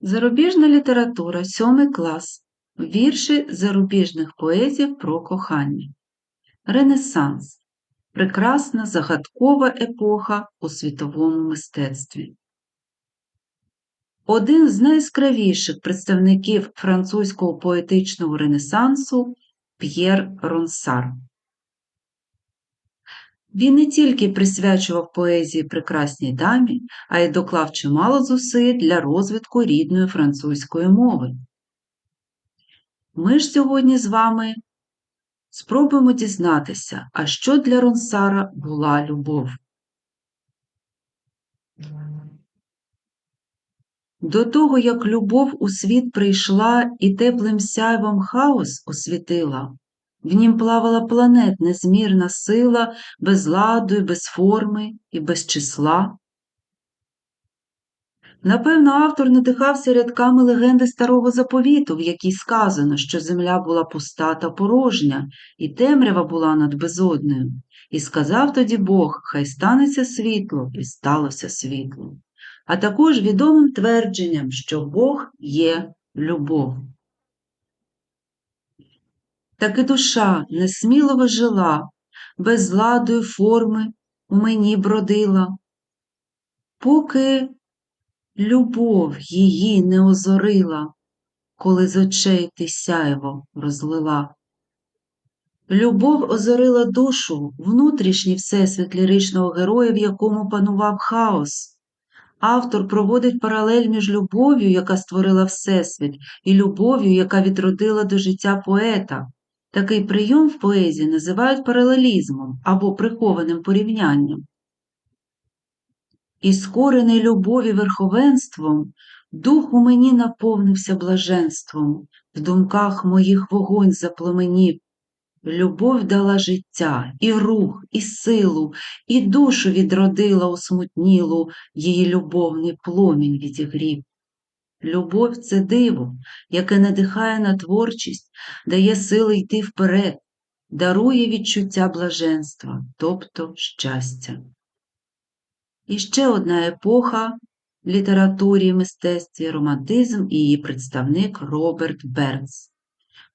Зарубіжна література, сьомий клас. Вірші зарубіжних поезів про кохання. Ренесанс. Прекрасна загадкова епоха у світовому мистецтві. Один з найяскравіших представників французького поетичного ренесансу П'єр Ронсар. Він не тільки присвячував поезії прекрасній дамі, а й доклав чимало зусиль для розвитку рідної французької мови. Ми ж сьогодні з вами спробуємо дізнатися, а що для Ронсара була любов. До того, як любов у світ прийшла і теплим сяйвом хаос освітила, в нім плавала планет незмірна сила, без ладу і без форми і без числа. Напевно, автор надихався рядками легенди старого заповіту, в якій сказано, що земля була пуста та порожня, і темрява була над безоднею. І сказав тоді Бог, хай станеться світло, і сталося світло. А також відомим твердженням, що Бог є любов. Так і душа несмілого жила, без ладу форми у мені бродила, поки любов її не озорила, коли з очей ти сяйво розлила. Любов озорила душу, внутрішній всесвіт ліричного героя, в якому панував хаос. Автор проводить паралель між любов'ю, яка створила Всесвіт, і любов'ю, яка відродила до життя поета. Такий прийом в поезії називають паралелізмом або прихованим порівнянням. І скорений любові верховенством, дух у мені наповнився блаженством, в думках моїх вогонь запломенів. Любов дала життя, і рух, і силу, і душу відродила усмутнілу, її любовний пломінь відігрів. Любов це диво, яке надихає на творчість, дає сили йти вперед, дарує відчуття блаженства, тобто щастя. І ще одна епоха в літературі і мистецтві романтизм і її представник Роберт Бернс.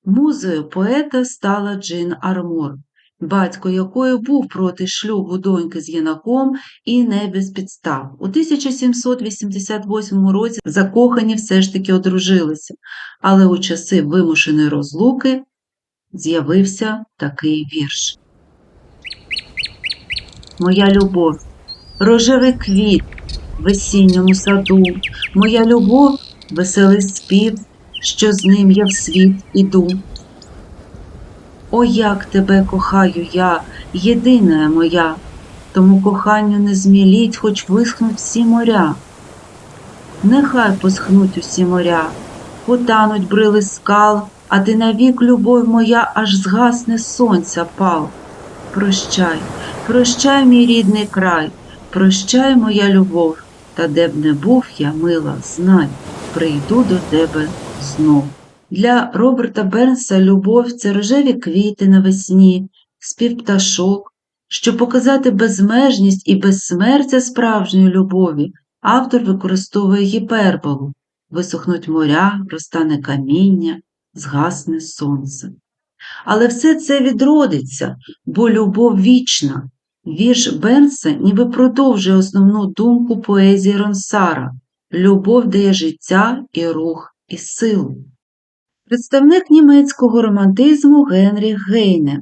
Музою поета стала Джин Армор, батько якої був проти шлюбу доньки з єнаком і не без підстав. У 1788 році закохані все ж таки одружилися, але у часи вимушеної розлуки з'явився такий вірш. Моя любов, рожевий квіт в весінньому саду, моя любов, веселий спів, що з ним я в світ іду. О, як тебе кохаю я, єдина моя, тому коханню не зміліть, хоч висхнуть всі моря. Нехай посхнуть усі моря, потануть брили скал, а ти навік, любов моя, аж згасне сонця пал. Прощай, прощай, мій рідний край, прощай, моя любов, та де б не був я мила, знай, прийду до тебе знов. Для Роберта Бернса любов це рожеві квіти навесні, спів пташок. Щоб показати безмежність і безсмертя справжньої любові, автор використовує гіперболу висохнуть моря, розтане каміння, згасне сонце. Але все це відродиться, бо любов вічна. Вірш Бернса ніби продовжує основну думку поезії Ронсара любов дає життя і рух і силу. Представник німецького романтизму Генріх Гейне.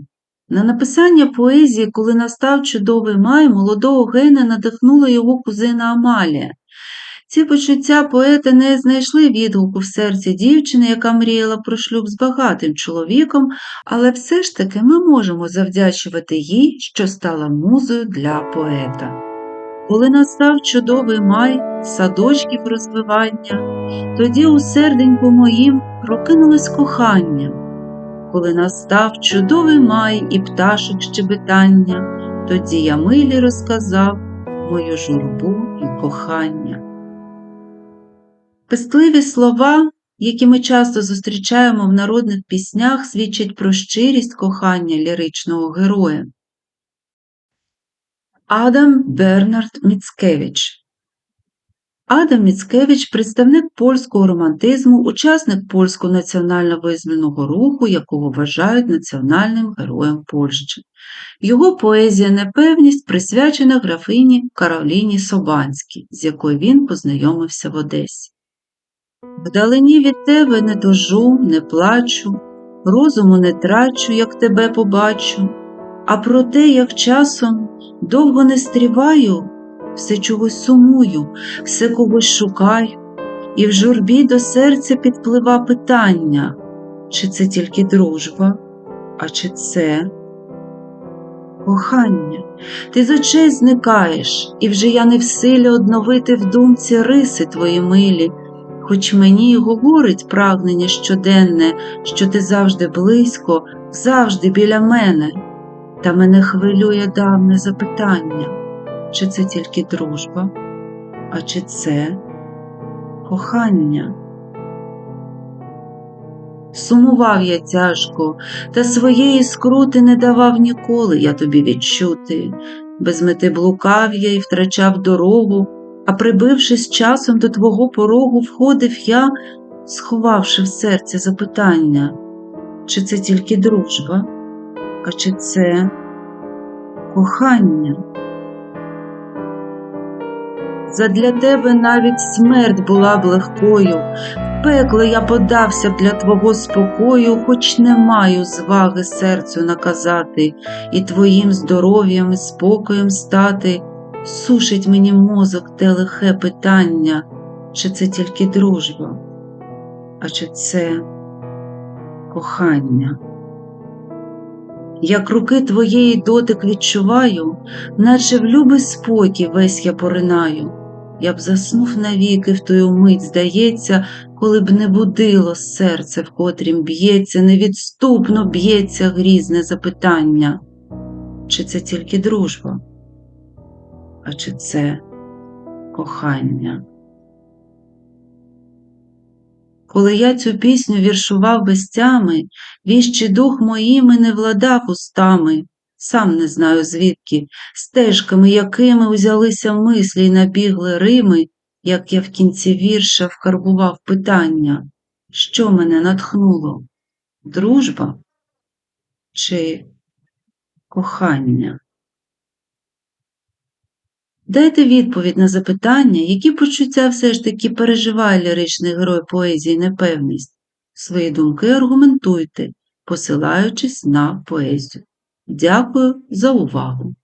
На написання поезії, коли настав чудовий май, молодого Гейне надихнула його кузина Амалія. Ці почуття поета не знайшли відгуку в серці дівчини, яка мріяла про шлюб з багатим чоловіком, але все ж таки ми можемо завдячувати їй, що стала музою для поета. Коли настав чудовий май, садочків розвивання, тоді у серденьку моїм прокинулось кохання. Коли настав чудовий май і пташок щебетання, тоді я милі розказав мою журбу і кохання. Пестливі слова, які ми часто зустрічаємо в народних піснях, свідчать про щирість кохання ліричного героя. Адам Бернард Міцкевич Адам Міцкевич – представник польського романтизму, учасник польського національно-визвольного руху, якого вважають національним героєм Польщі. Його поезія «Непевність» присвячена графині Кароліні Собанській, з якою він познайомився в Одесі. Вдалині від тебе не тужу, не плачу, розуму не трачу, як тебе побачу, а про те, як часом довго не стріваю, все чогось сумую, все когось шукаю, і в журбі до серця підплива питання, чи це тільки дружба, а чи це кохання. Ти з очей зникаєш, і вже я не в силі одновити в думці риси твої милі, хоч мені й говорить прагнення щоденне, що ти завжди близько, завжди біля мене, та мене хвилює давне запитання, чи це тільки дружба, а чи це кохання. Сумував я тяжко, та своєї скрути не давав ніколи я тобі відчути. Без мети блукав я і втрачав дорогу, а прибившись часом до твого порогу, входив я, сховавши в серці запитання, чи це тільки дружба, а чи це кохання. Задля тебе навіть смерть була б легкою, в пекло я подався б для твого спокою, хоч не маю зваги серцю наказати, і твоїм здоров'ям і спокоєм стати, сушить мені мозок те лихе питання, чи це тільки дружба, а чи це кохання. Як руки твоєї дотик відчуваю, наче в любий спокій весь я поринаю, я б заснув навіки в тую мить, здається, коли б не будило серце, в котрім б'ється, невідступно б'ється грізне запитання, чи це тільки дружба, а чи це кохання. Коли я цю пісню віршував без тями, віщий дух моїми не владав устами, сам не знаю звідки, стежками, якими узялися мислі й набігли Рими, як я в кінці вірша вкарбував питання, що мене натхнуло? Дружба чи кохання? Дайте відповідь на запитання, які почуття все ж таки переживає ліричний герой поезії непевність. Свої думки аргументуйте, посилаючись на поезію. Дякую за увагу!